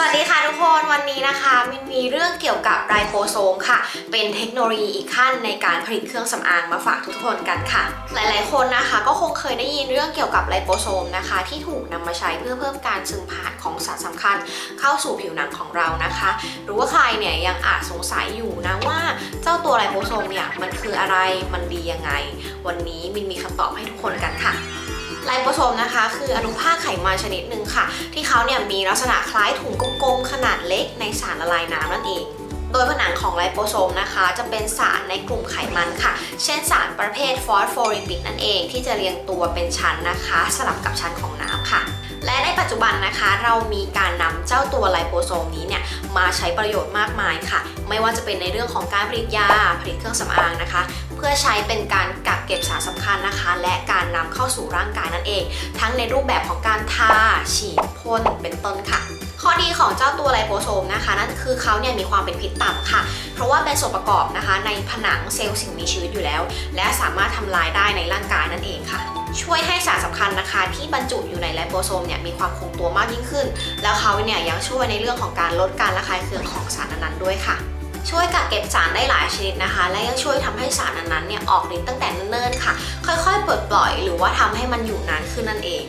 สวัสดีค่ะทุกคนวันนี้นะคะมินมีเรื่องเกี่ยวกับไรโบโซมค่ะ เป็นเทคโนโลยีอีกขั้นในการผลิตเครื่องสำอางมาฝากทุกคนกันค่ะ หลายๆ คนนะคะ ก็คงเคยได้ยินเรื่องเกี่ยวกับไรโบโซมนะคะ ที่ถูกนำมาใช้เพื่อเพิ่มการซึมผ่านของสารสำคัญ เข้าสู่ผิวหนังของเรานะคะ หรือว่าใครเนี่ยยังอาจสงสัยอยู่นะว่าเจ้าตัวไรโบโซมเนี่ยมันคืออะไรมันดียังไง วันนี้มินมีคำตอบให้ทุกคนกันค่ะ ไลโปโซมนะคะ คืออนุภาคไขมันชนิดหนึ่งค่ะ ที่เขาเนี่ยมีลักษณะคล้ายถุงกลมๆขนาดเล็กในสารละลายน้ำนั่นเองโดยผนังของไลโปโซมนะคะ จะเป็นสารในกลุ่มไขมันค่ะ เช่นสารประเภทฟอสโฟลิปิดนั่นเอง ที่จะเรียงตัวเป็นชั้นนะคะ สลับกับชั้นของน้ำค่ะ และในปัจจุบันนะคะ เรามีการนำเจ้าตัวไลโปโซมนี้เนี่ยมาใช้ประโยชน์มากมายค่ะ ไม่ว่าจะเป็นในเรื่องของการผลิตยาผลิตเครื่องสำอางนะคะ เพื่อใช้เป็นการกักเก็บสารสำคัญนะคะ และการนำเข้าสู่ร่างกายนั่นเอง ทั้งในรูปแบบของการทาฉีดพ่นเป็นต้นค่ะ ข้อดีของเจ้าตัวไลโปโซมนะคะ นั่นคือเขาเนี่ยมีความเป็นพิษต่ำค่ะ เพราะว่าเป็นส่วนประกอบนะคะ ในผนังเซลล์สิ่งมีชีวิตอยู่แล้ว และสามารถทำลายได้ในร่างกายนั่นเองค่ะช่วยให้สารสำคัญนะคะที่บรรจุอยู่ในไลโปโซมเนี่ยมีความคงตัวมากยิ่งขึ้น แล้วเขาเนี่ยยังช่วยในเรื่องของการลดการระคายเคืองของสารนั้นๆด้วยค่ะ ช่วยกักเก็บสารได้หลายชนิดนะคะ และยังช่วยทำให้สารนั้นๆเนี่ยออกฤทธิ์ตั้งแต่เนิ่นๆค่ะ ค่อยๆปลดปล่อยหรือว่าทำให้มันอยู่นานขึ้นนั่นเอง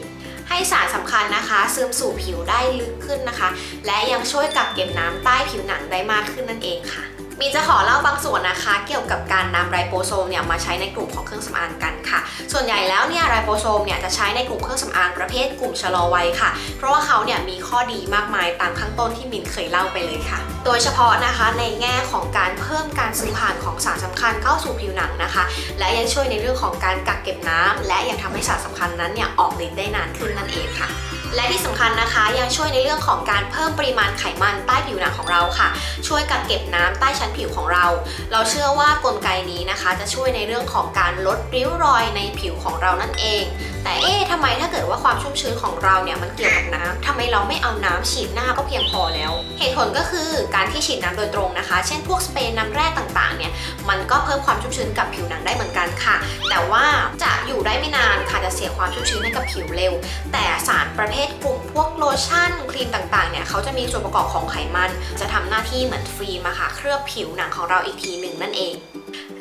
ให้สารสำคัญนะคะ ซึมสู่ผิวได้ลึกขึ้นนะคะ และยังช่วยกักเก็บน้ำใต้ผิวหนังได้มากขึ้นนั่นเองค่ะมีจะขอเล่าบาง ส่วนนะคะเกี่ยวกับการนำไรโบโซมเนี่ยมาใช้ในกลุ่มของเครื่องสำอางกันค่ะ ส่วนใหญ่แล้วเนี่ยไรโบโซมเนี่ยจะใช้ในกลุ่มเครื่องสำอางประเภทกลุ่มชะลอวัยค่ะ เพราะว่าเขาเนี่ยมีข้อดีมากมายตามข้างต้นที่มินเคยเล่าไปเลยค่ะ โดยเฉพาะนะคะในแง่ของการเพิ่มการซึมผ่านของสารสำคัญเข้าสู่ผิวหนังนะคะ และยังช่วยในเรื่องของการกักเก็บน้ำและยังทำให้สารสำคัญนั้นเนี่ยออกฤทธิ์ได้นานขึ้นนั่นเองค่ะ และที่สำคัญนะคะยังช่วยในเรื่องของการเพิ่มปริมาณไขมันใต้ผิวหนังของเราค่ะ ช่วยกักเก็บน้ำใต้ชั้นผิวของเราเราเชื่อว่ากลไกนี้นะคะ จะช่วยในเรื่องของการลดริ้วรอยในผิวของเรานั่นเอง แต่เอ๊ะทำไมถ้าเกิดว่าความชุ่มชื้นของเราเนี่ยมันเกี่ยวกับน้ำทำไมเราไม่เอาน้ำฉีดหน้าก็เพียงพอแล้ว เหตุผลก็คือการที่ฉีดน้ำโดยตรงนะคะ เช่นพวกสเปรย์น้ำแร่ต่างๆเนี่ยมันก็เพิ่มความชุ่มชื้นกับผิวหนังได้เหมือนกันค่ะ แต่ว่าจะอยู่ได้ไม่นานค่ะจะเสียความชุ่มชื้นให้กับผิวเร็ว แต่สารประเภทกลุ่มพวกโลชั่นครีมต่างๆเนี่ยเขาจะมีส่วนประกอบของไขมัน จะทำหน้าที่เหมือนฟิล์มอะค่ะเคลือบผิวหนังของเราอีก P1 นั่นเอง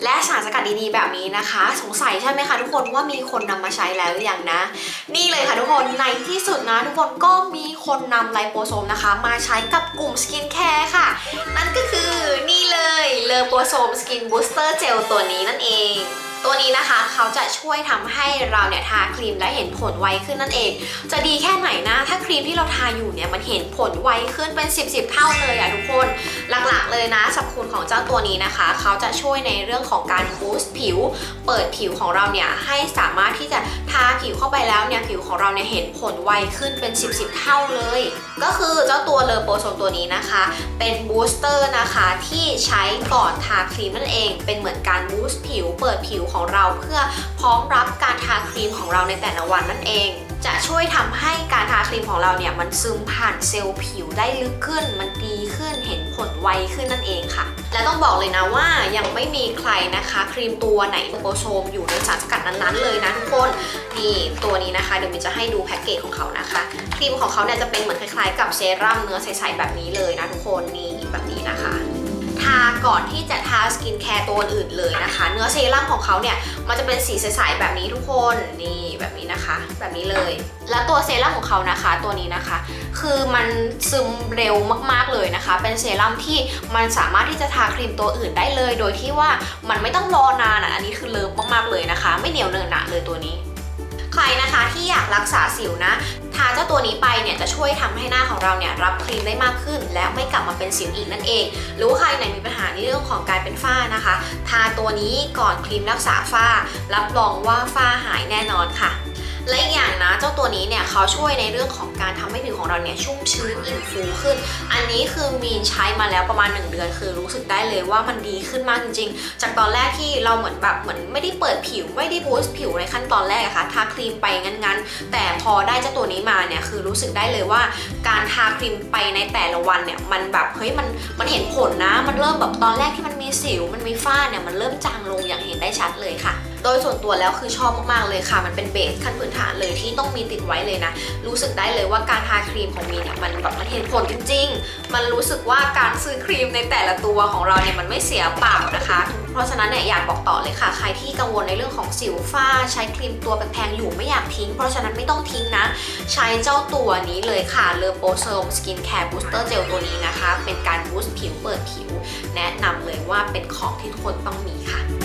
และสารสกัดดีๆแบบนี้นะคะ สงสัยใช่ไหมคะทุกคนว่ามีคนนำมาใช้แล้วหรือยังนะ นี่เลยค่ะทุกคนในที่สุดนะ ทุกคนก็มีคนนำไลโปโซมนะคะ มาใช้กับกลุ่มสกินแคร์ค่ะ นั่นก็คือนี่เลยเลโปโซมสกินบูสเตอร์เจลตัวนี้นั่นเองตัวนี้นะคะเขาจะช่วยทำให้เราเนี่ยทาครีมและเห็นผลไวขึ้นนั่นเอง จะดีแค่ไหนนะ ถ้าครีมที่เราทาอยู่เนี่ยมันเห็นผลไวขึ้นเป็น 10บสเท่าเลยอะทุกคนหลักๆเลยนะสรรพคุณของเจ้าตัวนี้นะคะ เขาจะช่วยในเรื่องของการบูสต์ผิว เปิดผิวของเราเนี่ยให้สามารถที่จะทาผิวเข้าไปแล้วเนี่ยผิวของเราเนี่ยเห็นผลไวขึ้นเป็น 10บสเท่าเลย ก็คือเจ้าตัวเลอโปโซนตัวนี้นะคะ เป็นบูสเตอร์นะคะที่ใช้ก่อนทาครีมนั่นเอง เป็นเหมือนการบูสต์ผิว เปิดผิวของเราเพื่อพร้อมรับการทาครีมของเราในแต่ละวันนั่นเอง จะช่วยทำให้การทาครีมของเราเนี่ยมันซึมผ่านเซลล์ผิวได้ลึกขึ้น มันดีขึ้นเห็นผลไวขึ้นนั่นเองค่ะ และต้องบอกเลยนะว่ายังไม่มีใครนะคะ ครีมตัวไหนโปรโชมอยู่ในสารสกัดนั้นๆเลยนะทุกคนนี่ตัวนี้นะคะเดี๋ยวมินจะให้ดูแพ็กเกจของเขานะคะครีมของเขาเนี่ยจะเป็นเหมือนคล้ายๆ กับเซรั่มเนื้อใสๆแบบนี้เลยนะทุกคนนี่แบบนี้นะคะาก่อนที่จะทาสกินแคร์ตัวอื่นเลยนะคะ เนื้อเซรั่มของเขาเนี่ยมันจะเป็นสีใสๆแบบนี้ทุกคนนี่แบบนี้นะคะ แบบนี้เลย แล้วตัวเซรั่มของเขานะคะ ตัวนี้นะคะ คือมันซึมเร็วมากๆเลยนะคะ เป็นเซรั่มที่มันสามารถที่จะทาครีมตัวอื่นได้เลย โดยที่ว่ามันไม่ต้องรอนานอะอันนี้คือเลิฟมากๆเลยนะคะ ไม่เหนียวเนินหนะเลยตัวนี้ ใครนะคะที่อยากรักษาสิวนะ ทาเจ้าตัวนี้ไปเนี่ยจะช่วยทำให้หน้าของเราเนี่ยรับครีมได้มากขึ้น และไม่กลับมาเป็นสิวอีกนั่นเอง หรือว่าใครไหนมีปัญหาในเรื่องของการเป็นฝ้านะคะ ทาตัวนี้ก่อนครีมรักษาฝ้า รับรองว่าฝ้าหายแน่นอนค่ะ และอีกอย่างนะเจ้าตัวนี้เนี่ยเขาช่วยในเรื่องของการทำให้ผิวของเราเนี่ยชุ่มชื้นอิ่มฟูขึ้น อันนี้คือมีนใช้มาแล้วประมาณ 1 เดือน คือรู้สึกได้เลยว่ามันดีขึ้นมากจริง ๆ จากตอนแรกที่เราเหมือนแบบเหมือนไม่ได้เปิดผิวไม่ได้บูสต์ผิวในขั้นตอนแรกอะค่ะทาครีมไปงั้นๆ แต่พอได้เจ้าตัวนี้มาเนี่ยคือรู้สึกได้เลยว่า การทาครีมไปในแต่ละวันเนี่ยมันแบบเฮ้ยมันมันเห็นผลนะ มันเริ่มแบบตอนแรกที่มัน มีสิวมันมีฝ้าเนี่ยมันเริ่มจางลงอย่างเห็นได้ชัดเลยค่ะ โดยส่วนตัวแล้วคือชอบมากๆเลยค่ะ มันเป็นเบสขั้นพื้นฐานเลยที่ต้องมีติดไว้เลยนะ รู้สึกได้เลยว่าการทาครีมของมีเนี่ยมันแบบมันเห็นผลจริง ๆ มันรู้สึกว่าการซื้อครีมในแต่ละตัวของเราเนี่ยมันไม่เสียเปล่านะคะ ราะฉะนั้นเนี่ยอยากบอกต่อเลยค่ะ ใครที่กังวลในเรื่องของสิวฝ้า ใช้ครีมตัวแพงๆอยู่ไม่อยากทิ้ง เพราะฉะนั้นไม่ต้องทิ้งนะ ใช้เจ้าตัวนี้เลยค่ะเลอโปเซมสกินแคร์บูสเตอร์เจลตัวนี้นะคะ เป็นการบูสต์ผิวเปิดผิว แนะนำเลยว่าเป็นของที่ทุกคนต้องมีค่ะ